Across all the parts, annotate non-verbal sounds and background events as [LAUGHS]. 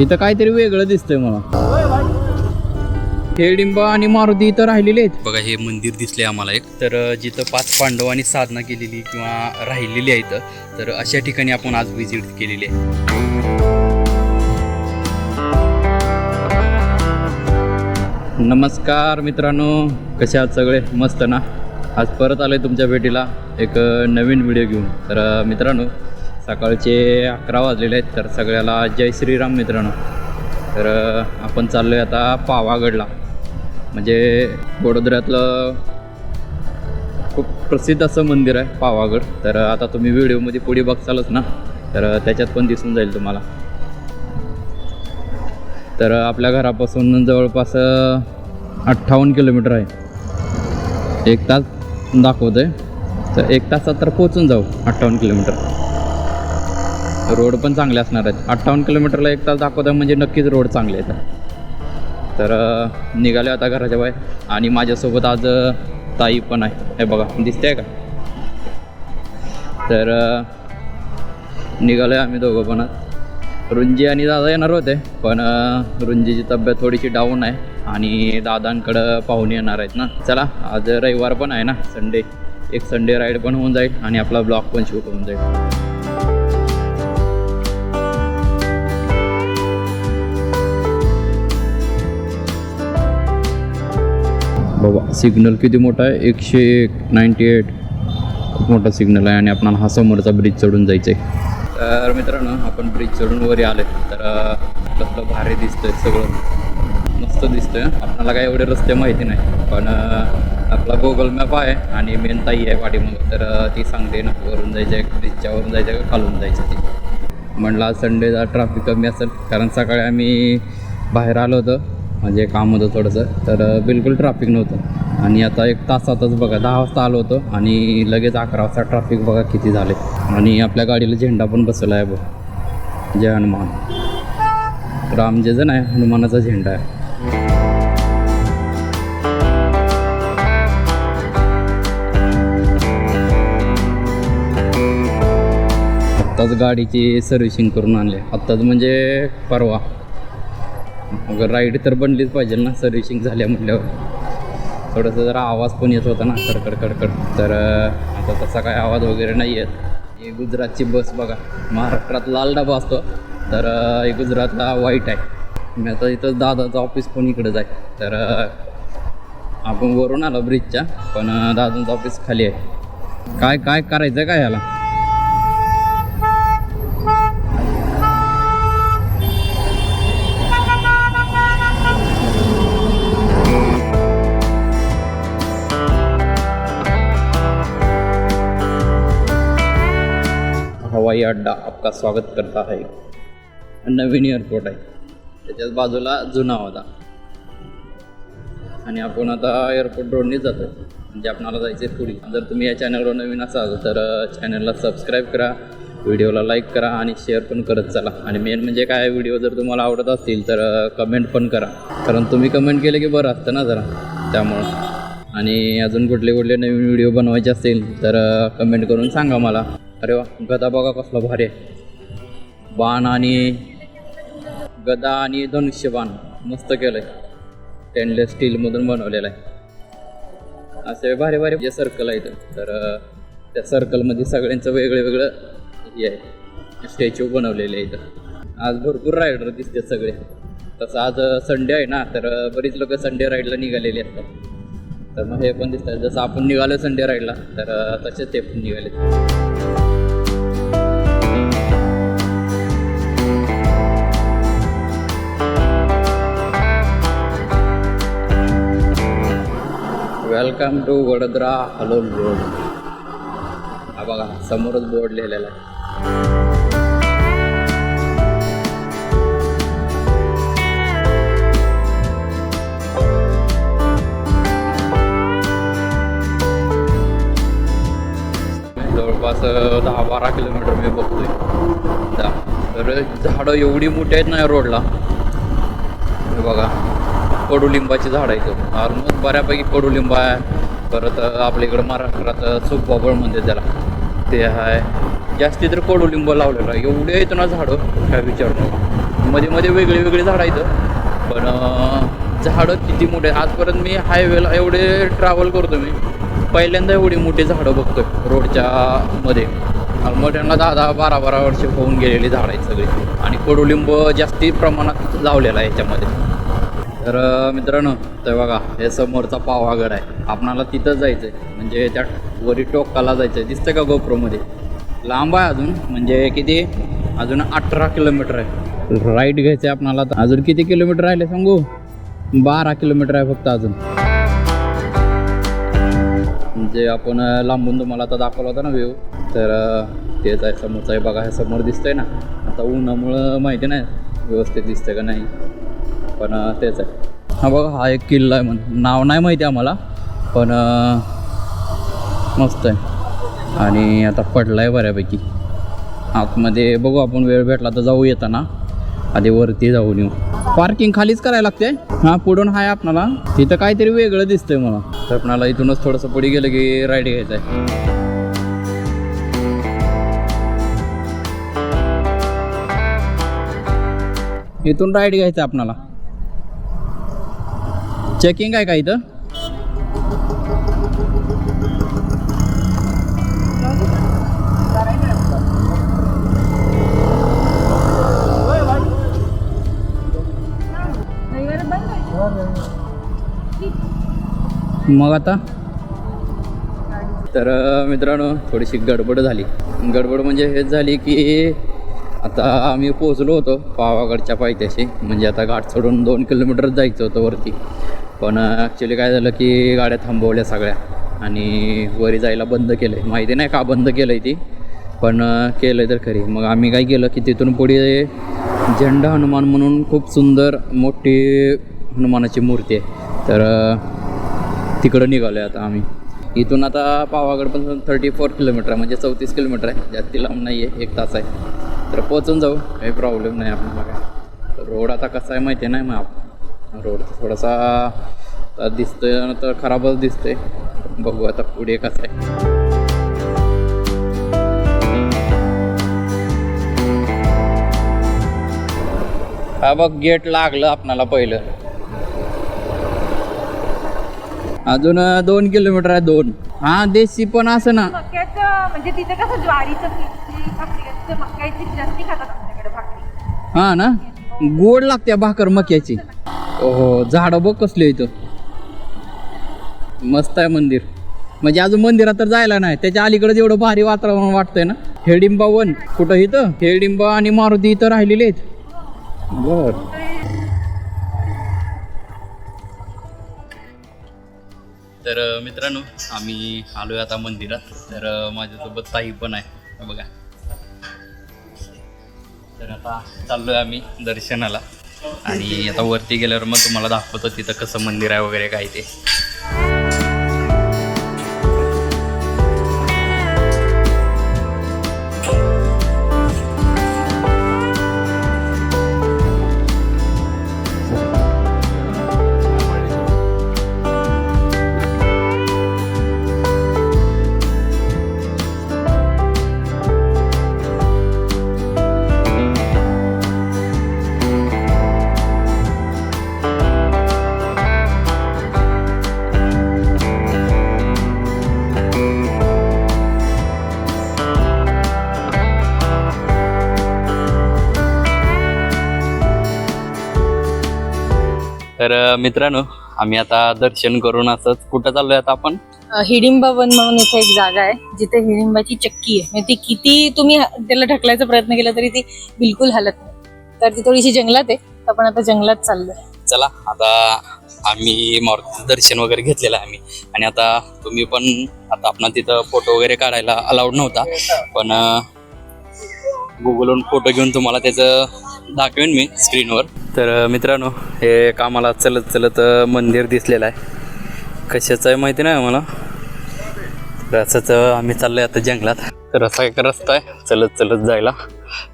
इथं काहीतरी वेगळं दिसतंय मला. खेडिंबा आणि मारुती इथं राहिलेले आहेत. बघा हे मंदिर दिसले आम्हाला एक. तर जिथं पाच पांडवांनी साधना केलेली किंवा राहिलेली आहे इथं तर अशा ठिकाणी आपण आज व्हिजिट केलेली आहे. नमस्कार मित्रांनो. कसे आहात सगळे? मस्त ना? आज परत आलो आहे तुमच्या भेटीला एक नवीन व्हिडिओ घेऊन. तर मित्रांनो सकाळचे अकरा वाजलेले आहेत तर सगळ्याला जय श्रीराम मित्रांनो. तर आपण चाललो आहे आता पावागडला. म्हणजे वडोदऱ्यातलं खूप प्रसिद्ध असं मंदिर आहे पावागड. तर आता तुम्ही व्हिडिओमध्ये पुढे बघसालच ना. तर त्याच्यात पण दिसून जाईल तुम्हाला. तर आपल्या घरापासून जवळपास अठ्ठावन्न किलोमीटर आहे. एक तास दाखवतं आहे तर एक तासात तर पोचून जाऊ अठ्ठावन्न किलोमीटर. रोड पण चांगले असणार आहेत. अठ्ठावन्न किलोमीटरला एक तास दाखवत आहे म्हणजे नक्कीच रोड चांगले आहेत. तर निघाले आता घराच्या बाहेर. आणि माझ्यासोबत आज ताई पण आहे. हे बघा दिसते का? तर निघालो आहे आम्ही दोघं पण. रुंजी आणि दादा येणार होते पण रुंजीची तब्येत थोडीशी डाऊन आहे. आणि दादांकडं पाहुणे येणार आहेत ना. चला आज रविवार पण आहे ना संडे एक संडे राईड पण होऊन जाईल आणि आपला ब्लॉग पण शूट होऊन जाईल. बाबा सिग्नल किती मोठा आहे? एकशे एक नाईंटी एट खूप मोठा सिग्नल आहे आणि आपणाला हा समोरचा ब्रिज चढून जायचं आहे तर मित्रांनो आपण ब्रिज चढून वरी आले तर कसलं भारी दिसतंय सगळं. मस्त दिसतंय. आपल्याला काय एवढे रस्ते माहिती नाही. पण आपला गुगल मॅप आहे आणि मेन ताई आहे पाठीमागं तर ती सांगते ना वरून जायचं आहे ब्रिजच्यावरून जायचं जायचं का खालून जायचं ते. म्हणलं आज संडेचा ट्रॅफिक कमी असेल. कारण सकाळी आम्ही बाहेर आलो होतो. म्हणजे काम होतं थोडंसं. तर बिलकुल ट्रॅफिक नव्हतं. आणि आता एक तासातच बघा दहा वाजता आलो होतो आणि लगेच अकरा वाजता ट्रॅफिक बघा किती झाले. आणि आपल्या गाडीला झेंडा पण बसवला आहे बघ. जय हनुमान. राम जे जण आहे हनुमानाचा झेंडा आहे. आत्ताच गाडीची सर्व्हिसिंग करून आणली. आत्ताच म्हणजे परवा. मग राईड तर बनलीच पाहिजे ना सर्व्हिसिंग झाल्या म्हटल्यावर थोडंसं जरा आवाज पण येत होता ना कडकड कडकड तर आता तसा काय आवाज वगैरे नाही येत. हे गुजरातची बस बघा महाराष्ट्रात लाल डबा असतो. तर हे गुजरातला वाईट आहे. मी आता इथं दादाचं ऑफिस पण इकडंच आहे. तर आपण वरून आलो ब्रिजच्या पण दादांचं ऑफिस खाली आहे. काय काय करायचं काय याला हवाई अड्डा आपका स्वागत करता आहे नवीन एअरपोर्ट आहे. त्याच्याच बाजूला जुना होता. आणि आपण आता एअरपोर्ट रोडने जातो म्हणजे आपणाला जायचं आहे पुढे जर तुम्ही या चॅनलवर नवीन असाल तर चॅनलला सबस्क्राईब करा. व्हिडिओला लाईक करा आणि शेअर पण करत चला. आणि मेन म्हणजे काय व्हिडिओ जर तुम्हाला आवडत असतील तर कमेंट पण करा. कारण तुम्ही कमेंट केले की बरं असतं ना जरा. त्यामुळं. आणि अजून कुठले कुठले नवीन व्हिडिओ बनवायचे असतील तर कमेंट करून सांगा मला. अरे वा गदा बघा कसला भारी आहे. बाण आणि गदा आणि धनुष्य बाण मस्त केलं आहे स्टेनलेस स्टीलमधून बनवलेलं आहे. असे भारी भारी जे सर्कल आहे तर त्या सर्कलमध्ये सगळ्यांचं वेगळं वेगळं हे आहे. स्टॅच्यू बनवलेले आहे इथं. आज भरपूर रायडर दिसतात सगळे. तसं आज संडे आहे ना तर बरीच लोक संडे राईडला निघालेली असतात. तर मग हे पण दिसतात. जसं आपण निघालो संडे राईडला तर तसेच ते पण निघाले welcome to Vadodara Halol road हा बघा समोरच बोर्ड लिहिलेला आहे. जवळपास दहा बारा किलोमीटर मी बघतोय. तर झाडं एवढी मोठी आहेत ना या रोडला हे बघा. कडुलिंबाची झाड आहे इथं. मग बऱ्यापैकी कडुलिंब आहे. परत आपल्या इकडं महाराष्ट्रात सुखबाबळ म्हणते त्याला. ते आहे. जास्ती तर कडुलिंब लावलेलं आहे. एवढे आहेत ना झाडं काय विचारू मध्ये मध्ये वेगळी वेगळी झाडं आहेत. पण झाडं किती मोठे आजपर्यंत मी हायवेला एवढे ट्रॅव्हल करतो मी. पहिल्यांदा एवढी मोठी झाडं बघतोय रोडच्या मध्ये. मोठ्यांना दहा दहा बारा बारा वर्ष होऊन गेलेली झाडं आहेत सगळी. आणि कडुलिंब जास्ती प्रमाणात लावलेला आहे याच्यामध्ये. तर मित्रांनो ते बघा हे समोरचा पावागड आहे. आपणाला तिथं जायचं आहे म्हणजे त्या वरी टोकाला जायचं आहे दिसतं का गोप्रोमध्ये? लांब आहे अजून. म्हणजे किती? अजून अठरा किलोमीटर आहे. राईट घ्यायचं आहे आपणाला तर अजून किती किलोमीटर राहिले सांगू? बारा किलोमीटर आहे फक्त अजून. जे आपण लांबून तुम्हाला आता दाखवला होता ना व्ह्यू तर तेच आहे समोरचा. आहे बघा हे समोर दिसतंय ना. आता उन्हामुळं माहिती नाही व्यवस्थित दिसतं का नाही. पण तेच आहे. हा बघा हा एक किल्ला आहे म्हणून. नाव नाही माहिती आम्हाला पण मस्त आहे. आणि आता पडला आहे बऱ्यापैकी. आतमध्ये बघू आपण वेळ भेटला तर जाऊ येताना. आधी वरती जाऊन येऊ. पार्किंग खालीच करायला लागते? हां पुढून आहे आपणाला. तिथं काहीतरी वेगळं दिसतंय मला. तर आपणाला इथूनच थोडंसं पुढे गेलं की राईड घ्यायचं आहे. इथून राईड घ्यायचं आहे आपणाला. चेकिंग आहे का इथं? मग आता? तर मित्रांनो थोडीशी गडबड झाली. गडबड म्हणजे हेच झाली की आता आम्ही पोचलो होतो पावागडच्या पायथ्याशी. म्हणजे आता घाट सोडून दोन किलोमीटर जायचं होतं वरती. पण ॲक्च्युली काय झालं की गाड्या थांबवल्या सगळ्या. आणि वरी जायला बंद केलं आहे माहिती नाही का बंद केलं आहे ती. पण केलं तर खरी. मग आम्ही काय केलं की तिथून पुढे झेंडा हनुमान म्हणून खूप सुंदर मोठी हनुमानाची मूर्ती आहे. तर तिकडं निघालो आहे आता आम्ही. इथून आता पावागडपासून थर्टी फोर किलोमीटर आहे. म्हणजे चौतीस किलोमीटर आहे. जास्ती लांब नाही आहे एक तास आहे. तर पोचून जाऊ. काही प्रॉब्लेम नाही आपल्याला काय. रोड आता कसा आहे माहिती नाही मग आपण रोड थोडासा दिसतोय तर खराबच दिसतोय. बघू आता पुढे कसं आहे. हा बघ गेट लागलं आपणाला पहिलं. अजून दोन किलोमीटर आहे दोन. हा देशी पण असं ना. म्हणजे तिथे कसं ज्वारीचं हा ना? गोड लागते भाकर मक्याची. हो झाडं बघ कसले इथं मस्त आहे मंदिर. म्हणजे अजून मंदिरात तर जायला नाही. त्याच्या अलीकडे एवढं भारी वातावरण वाटतंय ना. हेडिंबा वन. कुठं इथं? हेडिंबा आणि मारुती इथं राहिलेले आहेत. बर. तर मित्रांनो आम्ही आलोय आता मंदिरात. तर माझ्यासोबत ताई पण आहे. बघा. तर आता चाललोय आम्ही दर्शनाला. आणि आता वरती गेल्यावर मग तुम्हाला दाखवतो तिथं कसं मंदिर आहे वगैरे काय ते. तर मित्रांनो आम्ही आता दर्शन करून असंच कुठं चाललोय आता आपण? हिडिंबा वन म्हणून इथे एक जागा आहे जिथे हिडिंबाची चक्की आहे. म्हणजे ती किती तुम्ही त्याला ढकलायचा प्रयत्न केला तरी ती बिलकुल हलत नाही. तर ती थोडीशी जंगलात आहे आपण आता जंगलात चाललोय. चला आता आम्ही मारुतीचं दर्शन वगैरे घेतलेलं आहे आम्ही. आणि आता तुम्ही पण आता आपण तिथं फोटो वगैरे काढायला अलाउड नव्हता. पण गुगलवरून फोटो घेऊन तुम्हाला त्याचं दाखवेन मी स्क्रीनवर तर मित्रांनो हे कामाला चलत चलत मंदिर दिसलेलं आहे. कशाचं आहे माहिती नाही मला तर असंच आम्ही चाललोय आता जंगलात. तर असा एक रस्ता आहे चलत चलत जायला.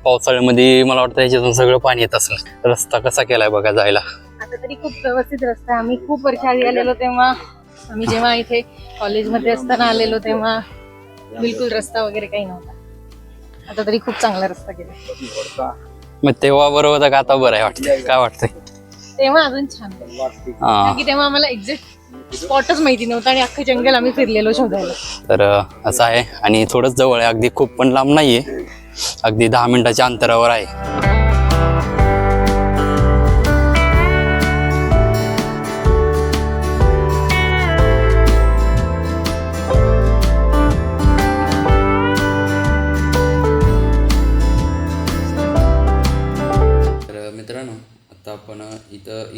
पावसाळ्यामध्ये मला वाटतं याच्यातून सगळं पाणी येत असेल. रस्ता कसा केलाय बघा जायला. आता तरी खूप व्यवस्थित रस्ता आहे. आम्ही खूप वर्ष आधी आलेलो तेव्हा. आम्ही जेव्हा इथे कॉलेजमध्ये असताना आलेलो तेव्हा बिलकुल रस्ता वगैरे काही नव्हता. आता तरी खूप चांगला रस्ता केला मग तेव्हा बरं होतं का आता बरं आहे वाटतं काय वाटतंय? तेव्हा अजून छान. हा की तेव्हा आम्हाला एक्झॅक्ट स्पॉटच माहिती नव्हता आणि अख्खं जंगल आम्ही फिरलेलो शोधायला. तर असं आहे. आणि थोडंच जवळ आहे. अगदी खूप पण लांब नाहीये. अगदी दहा मिनिटाच्या अंतरावर आहे.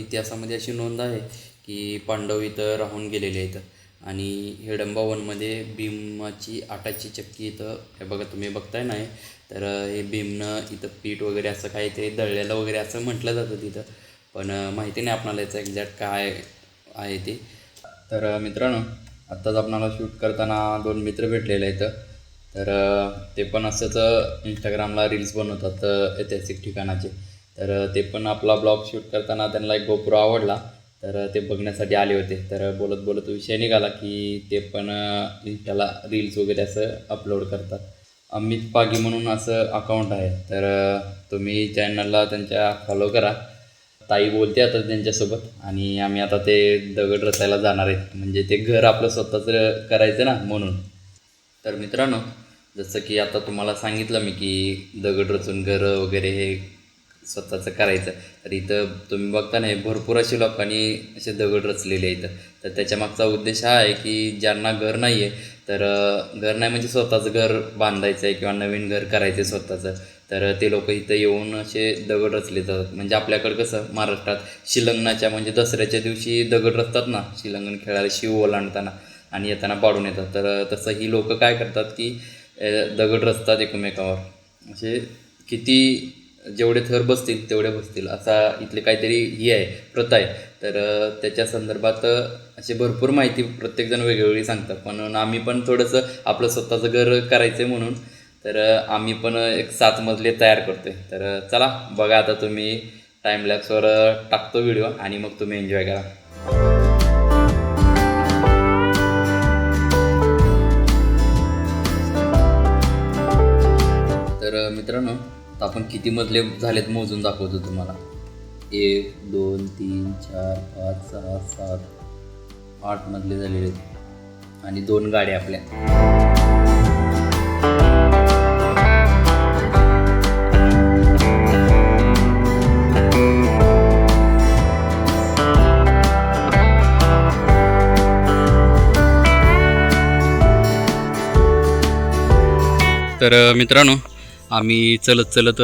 इतिहासामध्ये अशी नोंद आहे की पांडव इथं राहून गेलेले आहेत. आणि हिडंबा वनमध्ये भीमाची आटाची चक्की इथं हे बघा तुम्ही बघताय नाही तर हे भीमनं इथं पीठ वगैरे असं काय ते दळलेलं वगैरे असं म्हटलं जातं तिथं. पण माहिती नाही आपणाला याचं एक्झॅक्ट काय आहे ते. तर मित्रांनो आत्ताच आपणाला शूट करताना दोन मित्र भेटलेले आहेत. तर ते पण असंच इंस्टाग्रामला रील्स बनवतात ऐतिहासिक ठिकाणाचे. तर ते पण आपला ब्लॉग शूट करताना त्यांना एक गोपुर आवडला. तर ते बघण्यासाठी आले होते. तर बोलत बोलत विषय निघाला की ते पण त्याला इंस्टाला रील्स वगैरे असं अपलोड करतात. अमित पागी म्हणून असं अकाउंट आहे. तर तुम्ही चॅनलला त्यांच्या फॉलो करा. ताई बोलते आता त्यांच्यासोबत आणि आम्ही आता ते दगड रचायला जाणार आहेत म्हणजे ते घर आपलं स्वतःचं करायचं ना म्हणून. तर मित्रांनो जसं की आता तुम्हाला सांगितलं मी की दगड रचून घरं वगैरे हे स्वतःचं करायचं. तर इथं तुम्ही बघता नाही भरपूर असे लोकांनी असे दगड रचलेले आहेत. तर त्याच्या मागचा उद्देश हा आहे की ज्यांना घर नाही आहे तर घर नाही म्हणजे स्वतःचं घर बांधायचं आहे किंवा नवीन घर करायचं आहे स्वतःचं. तर ते लोक इथं येऊन असे दगड रचले जातात म्हणजे आपल्याकडं कसं महाराष्ट्रात शिलंगणाच्या म्हणजे दसऱ्याच्या दिवशी दगड रचतात ना शिलंगण खेळायला शिव ओलांडताना आणि येताना पाडून येतात. तर तसं ही लोक काय करतात की दगड रचतात एकमेकावर. असे किती जेवढे थर बसतील तेवढे बसतील. असा इथले काहीतरी ही आहे प्रथा आहे. तर त्याच्या संदर्भात अशी भरपूर माहिती प्रत्येकजण वेगवेगळी सांगतात. पण आम्ही पण थोडंसं आपलं स्वतःचं घर करायचं आहे म्हणून. तर आम्ही पण एक सात मजले तयार करतोय. तर चला बघा आता तुम्ही टाईमलॅप्सवर टाकतो व्हिडिओ आणि मग तुम्ही एन्जॉय करा. तर मित्रांनो तर आपण किती मजले झालेत मोजून दाखवतो तुम्हाला. एक दोन तीन चार पाच सहा सात आठ मजले झालेले आहेत. आणि दोन गाड्या आपल्या. तर मित्रांनो आम्ही चलत चलत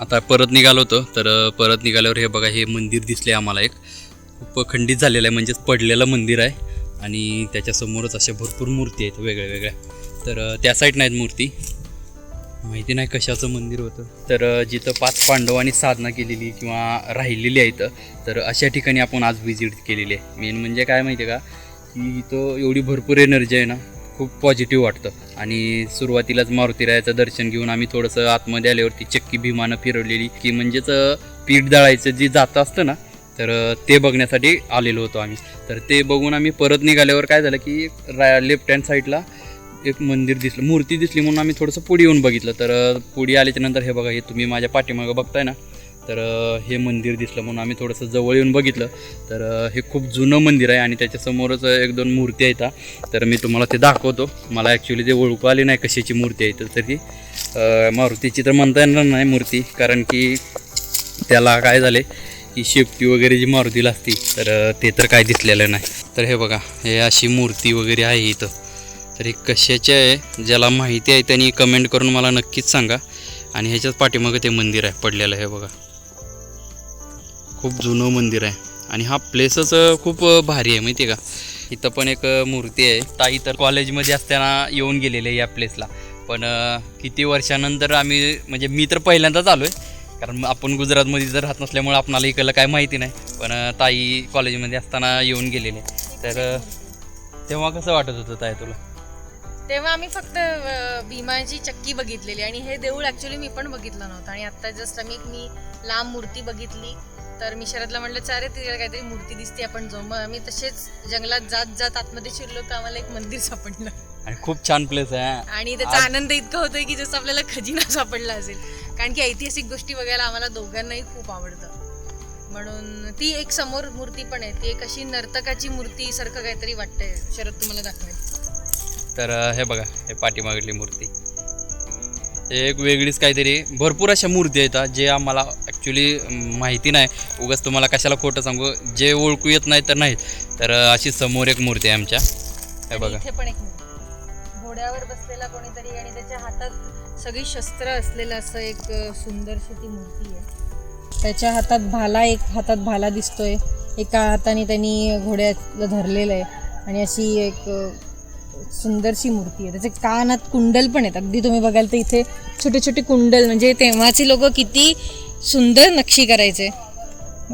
आता परत निघालो होतो. तर परत निघाल्यावर हे बघा हे मंदिर दिसले आम्हाला एक. खूप खंडित झालेलं आहे म्हणजेच पडलेलं मंदिर आहे. आणि त्याच्यासमोरच अशा भरपूर मूर्ती आहेत वेगळ्या वेगळ्या. तर त्या साईड नाहीत मूर्ती. माहिती नाही कशाचं मंदिर होतं. तर जिथं पाच पांडवांनी साधना केलेली किंवा राहिलेली आहेत तर अशा ठिकाणी आपण आज व्हिजिट केलेली आहे. मेन म्हणजे काय माहिती आहे का? की इथं एवढी भरपूर एनर्जी आहे ना खूप पॉझिटिव्ह वाटतं. आणि सुरुवातीलाच मारुतीरायाचं दर्शन घेऊन आम्ही थोडंसं आतमध्ये आल्यावरती चक्की भीमानं फिरवलेली की म्हणजेच पीठ दळायचं जे जातं असतं ना तर ते बघण्यासाठी आलेलो होतो आम्ही. तर ते बघून आम्ही परत निघाल्यावर काय झालं की रा लेफ्ट हँड साईडला एक मंदिर दिसलं मूर्ती दिसली म्हणून आम्ही थोडंसं पुढे येऊन बघितलं. तर पुढे आल्याच्यानंतर हे बघा हे तुम्ही माझ्या पाठीमागं बघताय ना तर हे मंदिर दिसलं म्हणून आम्ही थोडंसं जवळ येऊन बघितलं. तर हे खूप जुनं मंदिर आहे आणि त्याच्यासमोरच एक दोन मूर्ती आहेत तर मी तुम्हाला ते दाखवतो. मला ॲक्च्युली ते ओळखू आली नाही कशाची मूर्ती आहे तर ती मारुतीची तर म्हणता येणार नाही मूर्ती. कारण की त्याला काय झाले की शेपटी वगैरे जी मारुतीला असती तर ते तर काय दिसलेलं नाही. तर हे बघा हे अशी मूर्ती वगैरे आहे इथं. तर हे कशाचे आहे ज्याला माहिती आहे त्यांनी कमेंट करून मला नक्कीच सांगा. आणि ह्याच्याच पाठीमागं ते मंदिर आहे पडलेलं हे बघा. खूप जुनं मंदिर आहे. आणि हा प्लेसच खूप भारी आहे माहिती आहे का? इथं पण एक मूर्ती आहे. ताई तर कॉलेजमध्ये असताना येऊन गेलेले या प्लेसला पण किती वर्षानंतर आम्ही म्हणजे मी तर पहिल्यांदाच आलो आहे कारण आपण गुजरातमध्ये जर राहत नसल्यामुळे आपणाला इकडलं काय माहिती नाही. पण ताई कॉलेजमध्ये असताना येऊन गेलेले. तर तेव्हा कसं वाटत होतं ताई तुला? तेव्हा आम्ही फक्त भीमाची चक्की बघितलेली. आणि हे देऊळ ऍक्च्युली मी पण बघितलं नव्हतं. आणि आता जस्ट आम्ही मी लांब मूर्ती बघितली. तर मी शरदला म्हटलं चारे तिला काहीतरी मूर्ती दिसते आपण जाऊ. मग आम्ही तसेच जंगलात जात जात आतमध्ये शिरलो तर आम्हाला एक मंदिर सापडलं. आणि खूप छान प्लेस आहे आणि त्याचा आनंद इतका होतोय की जसं आपल्याला खजिना सापडला असेल. कारण की ऐतिहासिक गोष्टी बघायला आम्हाला दोघांनाही खूप आवडतं. म्हणून ती एक समोर मूर्ती पण आहे ती एक अशी नर्तकाची मूर्ती सारखं काहीतरी वाटतंय. शरद तुम्हाला दाखवेल तर हे बघा हे पाठीमागली मूर्ती. एक वेगळीच काहीतरी भरपूर अशा मूर्ती आहेत हा, जे आम्हाला ॲक्च्युली माहिती नाही. उगाच तुम्हाला कशाला खोटं सांगू? जे ओळखू येत नाही तर नाहीत. तर अशी समोर एक मूर्ती आहे आमच्या. हे बघा. इथे पण एक घोड्यावर बसलेला कोणीतरी आणि त्याच्या हातात सगळी शस्त्र असलेलं असं एक सुंदरशी ती मूर्ती आहे. त्याच्या हातात भाला एक हातात भाला दिसतोय. एका हाताने त्यांनी घोड्याला धरलेलं आहे. आणि अशी एक सुंदरशी मूर्ती आहे. त्याचे कानात कुंडल पण आहेत. अगदी तुम्ही बघाल तर इथे छोटे छोटे कुंडल. म्हणजे तेव्हाची लोक किती सुंदर नक्षी करायचे.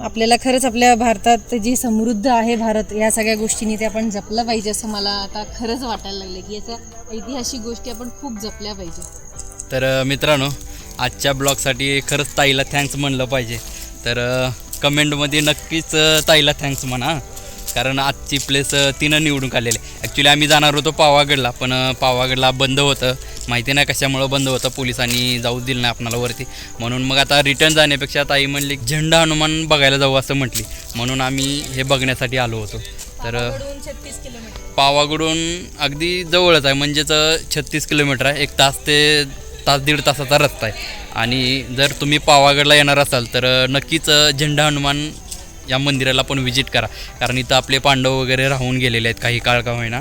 आपल्याला खरंच आपल्या भारतात जी समृद्ध आहे भारत या सगळ्या गोष्टींनी ते आपण जपलं पाहिजे असं मला आता खरंच वाटायला लागलं की याच्या ऐतिहासिक गोष्टी आपण खूप जपल्या पाहिजे. तर मित्रांनो आजच्या ब्लॉगसाठी खरंच ताईला थँक्स म्हणलं पाहिजे. तर कमेंटमध्ये नक्कीच ताईला थँक्स म्हणा कारण आजची प्लेस तिनं निवडून काढलेली ॲक्च्युली आम्ही जाणार होतो पावागडला पण पावागडला बंद होतं. माहिती नाही कशामुळं बंद होतं पोलिसांनी जाऊ दिलं नाही आपणाला वरती. म्हणून मग आता रिटर्न जाण्यापेक्षा ताई म्हणली झेंडा हनुमान बघायला जाऊ असं म्हटली. म्हणून आम्ही हे बघण्यासाठी आलो होतो. तर पावागडून अगदी जवळच आहे म्हणजेच छत्तीस किलोमीटर आहे. एक तास ते तास दीड तासाचा रस्ता आहे. आणि जर तुम्ही पावागडला येणार असाल तर नक्कीच झेंडा हनुमान या मंदिराला पण व्हिजिट करा. कारण इथं आपले पांडव वगैरे राहून गेलेले आहेत काही काळ का होईना.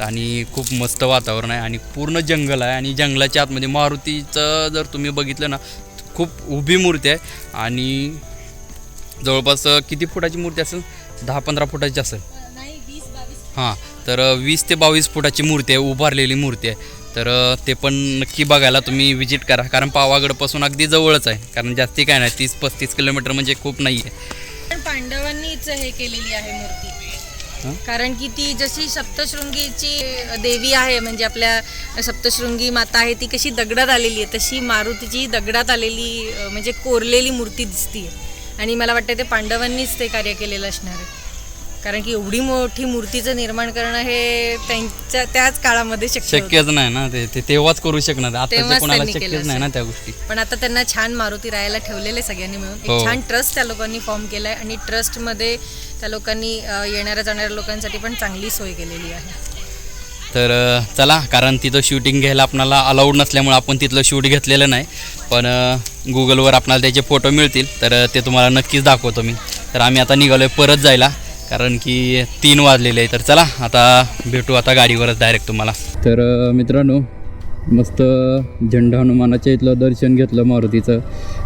आणि खूप मस्त वातावरण आहे आणि पूर्ण जंगल आहे आणि जंगलाच्या आतमध्ये मारुतीचं जर तुम्ही बघितलं ना खूप उभी मूर्ती आहे आणि जवळपास किती फुटाची मूर्ती असेल? दहा पंधरा फुटाची असेल. हां तर वीस ते बावीस फुटाची मूर्ती आहे उभारलेली मूर्ती आहे. तर ते पण नक्की बघायला तुम्ही विजिट करा कारण पावागडपासून अगदी जवळच आहे कारण जास्ती काय नाही तीस पस्तीस किलोमीटर म्हणजे खूप नाही आहे पांडवांनीच हे केलेली आहे? मूर्ती. कारण की ती जशी सप्तशृंगीची देवी आहे म्हणजे आपल्या सप्तशृंगी माता आहे ती कशी दगडात आलेली आहे तशी मारुतीची दगडात आलेली म्हणजे कोरलेली मूर्ती दिसती आणि मला वाटतं ते पांडवांनीच ते कार्य केलेलं असणार आहे. कारण की एवढी मोठी मूर्तीचं निर्माण करणं हे त्यांच्या त्याच काळामध्ये. शक्यच नाही ना ते तेव्हाच करू शकणार. कोणाला शक्यच नाही ना त्या गोष्टी. पण आता त्यांना छान मारुती राहायला ठेवलेले सगळ्यांनी मिळून. हो. एक छान ट्रस्ट त्या लोकांनी फॉर्म केलाय आणि ट्रस्टमध्ये त्या लोकांनी येणाऱ्या जाणाऱ्या लोकांसाठी पण चांगली सोय केलेली आहे. तर चला कारण तिथं शूटिंग घ्यायला आपणाला अलाउड नसल्यामुळे आपण तिथलं शूट घेतलेलं नाही. पण गुगलवर आपणाला त्याचे फोटो मिळतील. तर ते तुम्हाला नक्कीच दाखवतो मी. तर आम्ही आता निघालो आहे परत जायला कारण की तीन वाजलेले आहे तर चला आता भेटू आता गाडीवरच डायरेक्ट तुम्हाला. तर मित्रांनो मस्त झेंडा हनुमानाच्या इथलं दर्शन घेतलं मारुतीचं.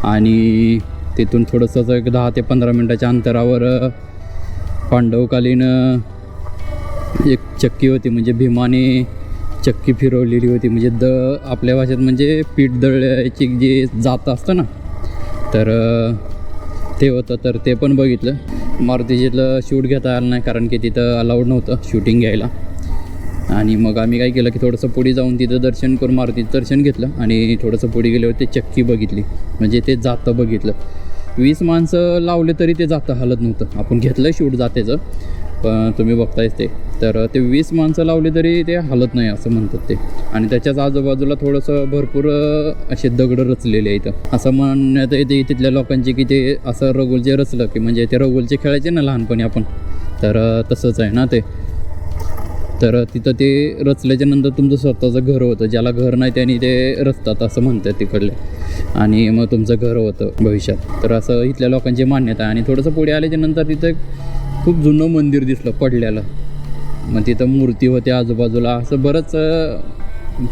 आणि तिथून थोडंसं एक दहा ते पंधरा मिनटाच्या अंतरावर पांडवकालीन एक चक्की होती म्हणजे भीमाने चक्की फिरवलेली होती. म्हणजे द आपल्या भाषेत म्हणजे पीठ दळायची जी जात असतं ना तर ते होतं. तर ते पण बघितलं. मारुतीजीतलं शूट घेता आलं नाही कारण की तिथं अलाउड नव्हतं शूटिंग घ्यायला. आणि मग आम्ही काय केलं की थोडंसं पुढे जाऊन तिथं दर्शन करून मारुतीचं दर्शन घेतलं आणि थोडंसं पुढे गेल्यावर ते चक्की बघितली. म्हणजे ते जातं बघितलं. वीस माणसं लावले तरी ते जातं हलत नव्हतं. आपण घेतलं शूट जातेचं पण तुम्ही बघतायच ते. तर ते वीस माणसं लावली तरी ते हलत नाही असं म्हणतात ते. आणि त्याच्याच आजूबाजूला थोडंसं भरपूर असे दगड रचलेले आहेत. असं म्हणण्यात येते तिथल्या लोकांची की ते असं रगोल जे रचलं की म्हणजे ते रगोलचे खेळायचे ना लहानपणी आपण. तर तसंच आहे ना ते. तर तिथं ते रचल्याच्या नंतर तुमचं स्वतःचं घर होतं. ज्याला घर नाही त्यांनी ते रचतात असं म्हणतात तिकडले. आणि मग तुमचं घर होतं भविष्यात. तर असं इथल्या लोकांची मान्यता आहे. आणि थोडंसं पुढे आल्याच्यानंतर तिथं खूप जुनं मंदिर दिसलं पडलेलं. मग तिथं मूर्ती होती आजूबाजूला. असं बरंच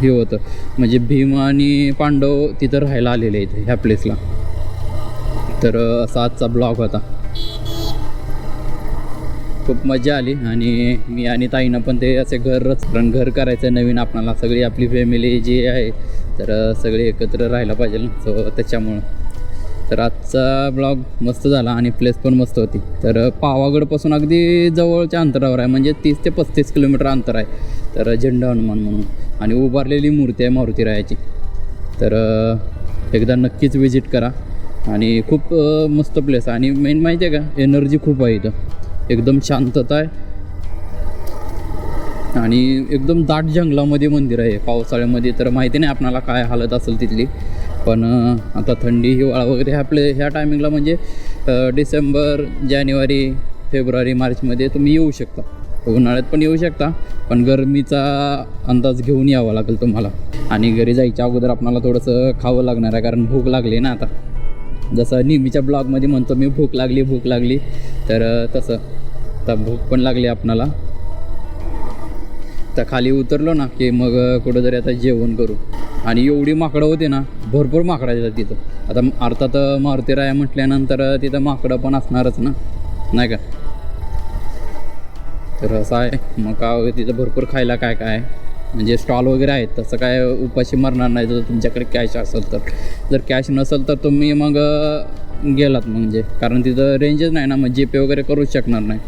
हे होतं. म्हणजे भीम आणि पांडव तिथं राहायला आलेले इथे ह्या प्लेसला. तर असा आजचा ब्लॉग होता. खूप मजा आली. आणि मी आणि ताईनं पण ते असे घर रच कारण घर करायचं नवीन आपणाला. सगळी आपली फॅमिली जी आहे तर सगळे एकत्र राहायला पाहिजे सो त्याच्यामुळं. तर आजचा ब्लॉग मस्त झाला आणि प्लेस पण मस्त होती. तर पावागडपासून अगदी जवळच्या अंतरावर आहे. म्हणजे तीस ते पस्तीस किलोमीटर अंतर आहे. तर झेंडा हनुमान म्हणून. आणि उभारलेली मूर्ती आहे मारुती रायाची. तर एकदा नक्कीच विजिट करा. आणि खूप मस्त प्लेस आहे. आणि मेन माहिती आहे का? एनर्जी खूप आहे इथं. एकदम शांतता आहे. आणि एकदम दाट जंगलामध्ये मंदिर आहे. पावसाळ्यामध्ये तर माहिती नाही आपणाला काय हालत असेल तिथली. पण आता थंडी हिवाळा वगैरे आपले ह्या टायमिंगला म्हणजे डिसेंबर जानेवारी फेब्रुवारी मार्चमध्ये तुम्ही येऊ शकता. उन्हाळ्यात पण येऊ शकता पण गरमीचा अंदाज घेऊन यावा लागेल तुम्हाला. आणि घरी जायच्या अगोदर आपणाला थोडंसं खावं लागणार आहे कारण भूक लागली ना आता. जसं नेहमीच्या ब्लॉगमध्ये म्हणतो मी भूक लागली भूक लागली. तर तसं. आता भूक पण लागली आपणाला. तर खाली उतरलो ना की मग कुठंतरी आता जेवण करू. आणि एवढी माकडं होती ना भरपूर माकडं येतात तिथं. आता अर्थात मारुती राया म्हटल्यानंतर तिथं माकडं पण असणारच ना नाही का? तर असं आहे. मग का हो, तिथं भरपूर खायला काय काय म्हणजे स्टॉल वगैरे आहेत तसं काय उपाशी मरणार नाही जर तुमच्याकडे कॅश असेल तर. जर कॅश नसेल तर तुम्ही मग गेलात म्हणजे. कारण तिथं रेंजच नाही ना मग जीपे वगैरे करूच शकणार नाही.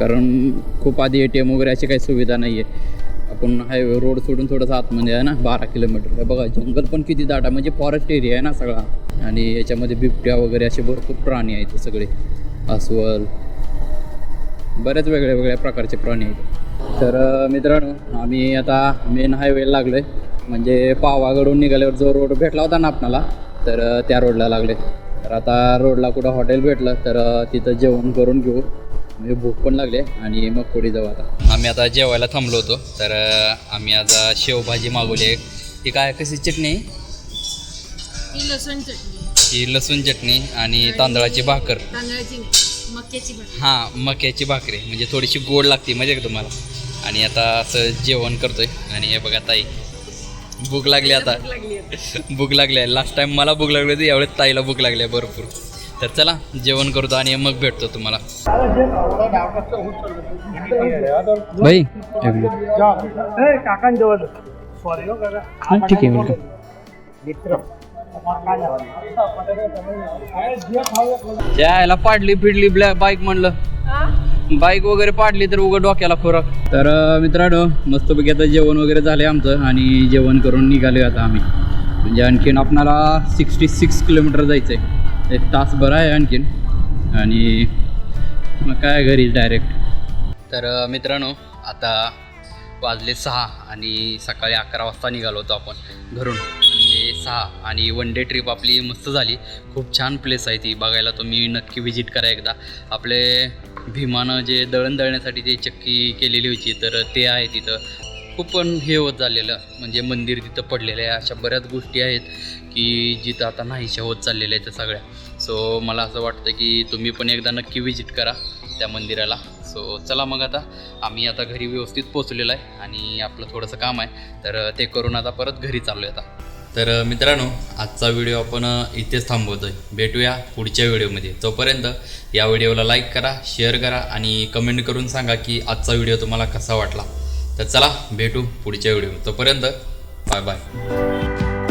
कारण खूप आधी ए टी एम वगैरे अशी काही सुविधा नाही आहे आपण हायवे रोड सोडून थोडंसं आतमध्ये आहे ना बारा किलोमीटर आहे बघा जंगल पण किती दाट आहे. म्हणजे फॉरेस्ट एरिया आहे ना सगळा. आणि याच्यामध्ये बिबट्या वगैरे असे भरपूर प्राणी आहेत सगळे. अस्वल. बरेच वेगळ्या वेगळ्या प्रकारचे प्राणी आहेत. तर मित्रांनो आम्ही आता मेन हायवेला लागलो आहे म्हणजे पावागडून निघाल्यावर जो रोड भेटला होता ना आपणाला तर त्या रोडला लागले तर आता रोडला कुठं हॉटेल भेटलं तर तिथं जेवण करून घेऊ. म्हणजे भूक पण लागली आणि मग पुढे जाऊ आता. आम्ही आता जेवायला थांबलो होतो. तर आम्ही आज शेवभाजी मागवली आहे. ती काय कशी चटणी? ही लसूण चटणी. ही लसूण चटणी आणि तांदळाची भाकर. तांदळाची मक्याची भाजी हां मक्याची भाकरी. म्हणजे थोडीशी गोड लागते मजा का तुम्हाला? आणि आता असं जेवण करतोय. आणि हे बघा ताई भूक लागली आता. [LAUGHS] भूक लागली आहे. लास्ट टाइम मला भूक लागली होती यावेळेस ताईला भूक लागली आहे भरपूर. तर चला जेवण करतो आणि मग भेटतो तुम्हाला. भाई. काकांजवळ हो काका. ठीक आहे मित्र. यायला पाडली फिडली ब्लॅक बाईक म्हणलं. बाईक वगैरे पाडली तर उघड डोक्याला खोराक तर मित्रांनो मस्तपैकी आता जेवण वगैरे झाले आमचं आणि जेवण करून निघालो आता आम्ही. म्हणजे आणखीन आपणाला सिक्स्टी सिक्स किलोमीटर जायचं आहे एक तासभर आहे आणखीन. आणि मग काय घरी डायरेक्ट तर मित्रांनो आता वाजले सहा आणि सकाळी अकरा वाजता निघालो होतो आपण घरून. म्हणजे सहा आणि वन डे ट्रिप आपली मस्त झाली. खूप छान प्लेस आहे ती. बघायला तुम्ही नक्की व्हिजिट करा एकदा. आपले भीमानं जे दळण दळण्यासाठी जे चक्की केलेली होती तर ते आहे तिथं. खूप पण हे होत झालेलं. म्हणजे मंदिर तिथं पडलेलं आहे. अशा बऱ्याच गोष्टी आहेत. की जिथं आता नाहीशा होत चाललेल्या आहेत त्या सगळ्या. सो मला असं वाटतं की तुम्ही पण एकदा नक्की व्हिजिट करा त्या मंदिराला. सो चला मग आता. आम्ही आता घरी व्यवस्थित पोचलेलो आहे आणि आपलं थोडंसं काम आहे. तर ते करून आता परत घरी चाललो आहे आता. तर मित्रांनो आजचा व्हिडिओ आपण इथेच थांबवतो आहे भेटूया पुढच्या व्हिडिओमध्ये तोपर्यंत या व्हिडिओला लाईक करा शेअर करा आणि कमेंट करून सांगा की आजचा व्हिडिओ तुम्हाला कसा वाटला. तर चला भेटू पुढच्या व्हिडिओ तोपर्यंत बाय बाय